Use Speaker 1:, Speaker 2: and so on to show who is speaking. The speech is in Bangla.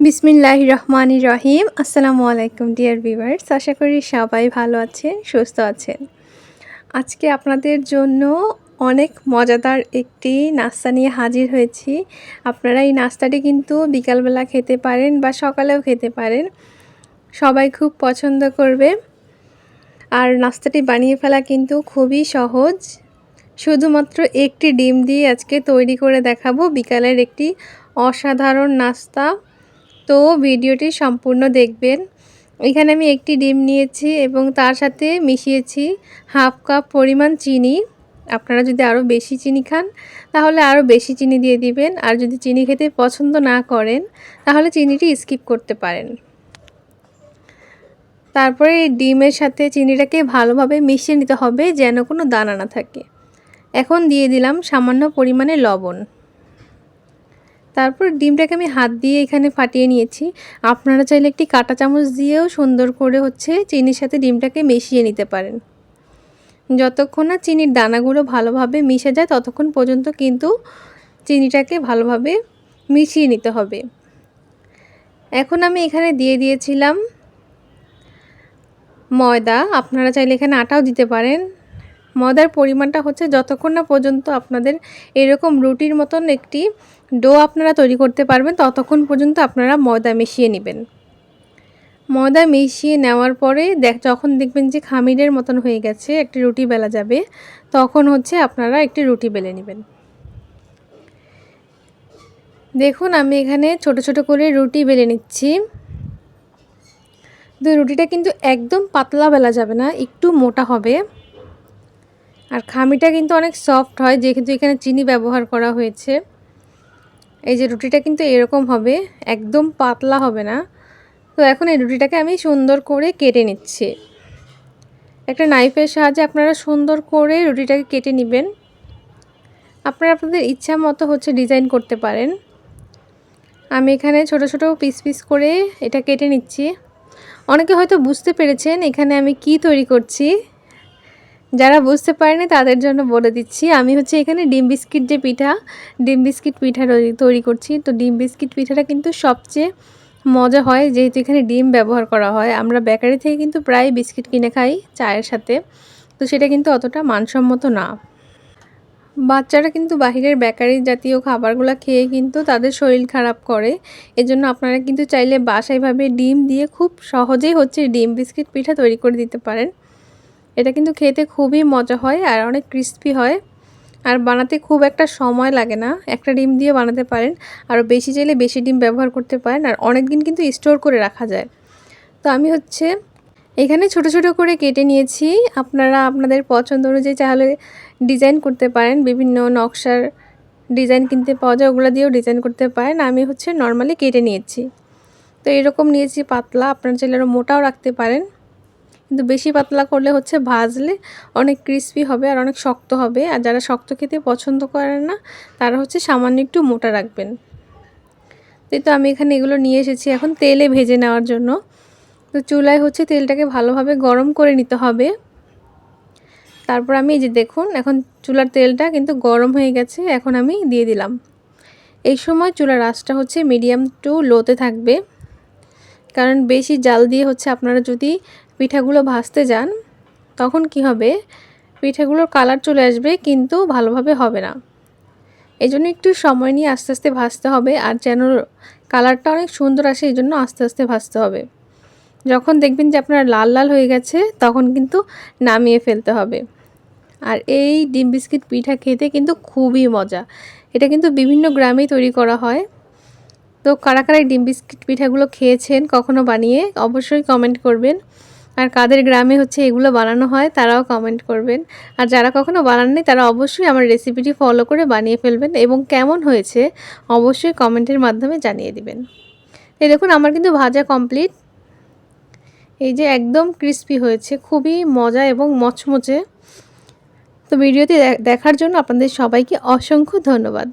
Speaker 1: বিসমিল্লাহ রহমান রহিম। আসসালামু আলাইকুম, ডিয়ার ভিভার্স আশা করি সবাই ভালো আছেন, সুস্থ আছেন। আজকে আপনাদের জন্য অনেক মজাদার একটি নাস্তা নিয়ে হাজির হয়েছি। আপনারা এই নাস্তাটি কিন্তু বিকালবেলা খেতে পারেন বা সকালেও খেতে পারেন। সবাই খুব পছন্দ করবে। আর নাস্তাটি বানিয়ে ফেলা কিন্তু খুবই সহজ। শুধুমাত্র একটি ডিম দিয়ে আজকে তৈরি করে দেখাবো। বিকালের একটি অসাধারণ নাস্তা। তো ভিডিওটি সম্পূর্ণ দেখবেন। এখানে আমি একটি ডিম নিয়েছি এবং তার সাথে মিশিয়েছি হাফ কাপ পরিমাণ চিনি। আপনারা যদি আরও বেশি চিনি খান, তাহলে আরও বেশি চিনি দিয়ে দিবেন। আর যদি চিনি খেতে পছন্দ না করেন, তাহলে চিনিটি স্কিপ করতে পারেন। তারপরে ডিমের সাথে চিনিটাকে ভালোভাবে মিশিয়ে নিতে হবে যেন কোনো দানা না থাকে। এখন দিয়ে দিলাম সামান্য পরিমাণে লবণ। তারপর ডিমটাকে আমি হাত দিয়ে এখানে ফাটিয়ে নিয়েছি। আপনারা চাইলে একটি কাঁটা চামচ দিয়েও সুন্দর করে হচ্ছে চিনির সাথে ডিমটাকে মিশিয়ে নিতে পারেন। যতক্ষণ না চিনির দানাগুলো ভালোভাবে মিশে যায়, ততক্ষণ পর্যন্ত কিন্তু চিনিটাকে ভালোভাবে মিশিয়ে নিতে হবে। এখন আমি এখানে দিয়ে দিয়েছিলাম ময়দা। আপনারা চাইলে এখানে আটাও দিতে পারেন। ময়দার পরিমাণটা হচ্ছে যতক্ষণ না পর্যন্ত আপনাদের এরকম রুটির মতন একটি ডো আপনারা তৈরি করতে পারবেন, ততক্ষণ পর্যন্ত আপনারা ময়দা মিশিয়ে নেবেন। ময়দা মিশিয়ে নেওয়ার পরে দেখ, যখন দেখবেন যে খামিরের মতন হয়ে গেছে, একটি রুটি বেলা যাবে, তখন হচ্ছে আপনারা একটি রুটি বেলে নেবেন। দেখুন, আমি এখানে ছোট ছোট করে রুটি বেলে নিচ্ছি। তো রুটিটা কিন্তু একদম পাতলা বেলা যাবে না, একটু মোটা হবে। আর খামিটা কিন্তু অনেক সফট হয় যেহেতু এখানে চিনি ব্যবহার করা হয়েছে। এই যে রুটিটা কিন্তু এরকম হবে, একদম পাতলা হবে না। তো এখন এই রুটিটাকে আমি সুন্দর করে কেটে নিচ্ছি। একটা নাইফের সাহায্যে আপনারা সুন্দর করে রুটিটাকে কেটে নেবেন। আপনারা আপনাদের ইচ্ছা মতো হচ্ছে ডিজাইন করতে পারেন। আমি এখানে ছোট ছোট পিস পিস করে এটা কেটে নিচ্ছি। অনেকে হয়তো বুঝতে পেরেছেন এখানে আমি কি তৈরি করছি। যারা বুঝতে পারেনি, তাদের জন্য বলে দিচ্ছি। আমি হচ্ছে এখানে ডিম বিস্কিট যে পিঠা, ডিম বিস্কিট পিঠা তৈরি করছি। তো ডিম বিস্কিট পিঠাটা কিন্তু সবচেয়ে মজা হয়, যেহেতু এখানে ডিম ব্যবহার করা হয়। আমরা বেকারি থেকে কিন্তু প্রায় বিস্কিট কিনে খাই চায়ের সাথে। তো সেটা কিন্তু অতটা মানসম্মত না। বাচ্চারা কিন্তু বাহিরের বেকারি জাতীয় খাবারগুলো খেয়ে কিন্তু তাদের শরীর খারাপ করে। এজন্য আপনারা কিন্তু চাইলে বাসায়ভাবে ডিম দিয়ে খুব সহজেই হচ্ছে ডিম বিস্কিট পিঠা তৈরি করে দিতে পারেন। এটা কিন্তু খেতে খুবই মজা হয় আর অনেক ক্রিস্পি হয়। আর বানাতে খুব একটা সময় লাগে না। একটা ডিম দিয়ে বানাতে পারেন। আরও বেশি চাইলে বেশি ডিম ব্যবহার করতে পারেন। আর অনেক দিন কিন্তু স্টোর করে রাখা যায়। তো আমি হচ্ছে এখানে ছোট ছোট করে কেটে নিয়েছি। আপনারা আপনাদের পছন্দ অনুযায়ী চাহলে ডিজাইন করতে পারেন। বিভিন্ন নকশার ডিজাইন কিনতে পাওয়া যায়, ওগুলো দিয়েও ডিজাইন করতে পারেন। আমি হচ্ছে নর্মালি কেটে নিয়েছি। তো এরকম নিয়েছি পাতলা। আপনারা চাইলে আরও মোটাও রাখতে পারেন। কিন্তু বেশি পাতলা করলে হচ্ছে ভাজলে অনেক ক্রিস্পি হবে আর অনেক শক্ত হবে। আর যারা শক্ত খেতে পছন্দ করেন না, তারা হচ্ছে সামান্য একটু মোটা রাখবেন। তো আমি এখানে এগুলো নিয়ে এসেছি এখন তেলে ভেজে নেওয়ার জন্য। তো চুলায় হচ্ছে তেলটাকে ভালোভাবে গরম করে নিতে হবে। তারপর আমি এই যে দেখুন, এখন চুলার তেলটা কিন্তু গরম হয়ে গেছে, এখন আমি দিয়ে দিলাম। এই সময় চুলার আঁচটা হচ্ছে মিডিয়াম টু লোতে থাকবে। কারণ বেশি জাল দিয়ে হচ্ছে আপনারা যদি পিঠাগুলো ভাজতে যান, তখন কি হবে? পিঠাগুলোর কালার চলে আসবে, কিন্তু ভালোভাবে হবে না। এই জন্য একটু সময় নিয়ে আস্তে আস্তে ভাজতে হবে, আর যেন কালারটা অনেক সুন্দর আসে এই জন্য আস্তে আস্তে ভাজতে হবে। যখন দেখবেন যে আপনার লাল লাল হয়ে গেছে, তখন কিন্তু নামিয়ে ফেলতে হবে। আর এই ডিম বিস্কিট পিঠা খেতে কিন্তু খুবই মজা। এটা কিন্তু বিভিন্ন গ্রামেই তৈরি করা হয়। তো কারা কারা ডিম বিস্কিট পিঠাগুলো খেয়েছেন, কখনো বানিয়ে অবশ্যই কমেন্ট করবেন। আর কাদের গ্রামে হচ্ছে এগুলো বানানো হয়, তারাও কমেন্ট করবেন। আর যারা কখনো বানাননি, তারা অবশ্যই আমার রেসিপিটি ফলো করে বানিয়ে ফেলবেন এবং কেমন হয়েছে অবশ্যই কমেন্টের মাধ্যমে জানিয়ে দিবেন। এই দেখুন, আমার কিন্তু ভাজা কমপ্লিট এই যে একদম ক্রিস্পি হয়েছে, খুবই মজা এবং মচমচে। তো ভিডিওটি দেখার জন্য আপনাদের সবাইকে অসংখ্য ধন্যবাদ।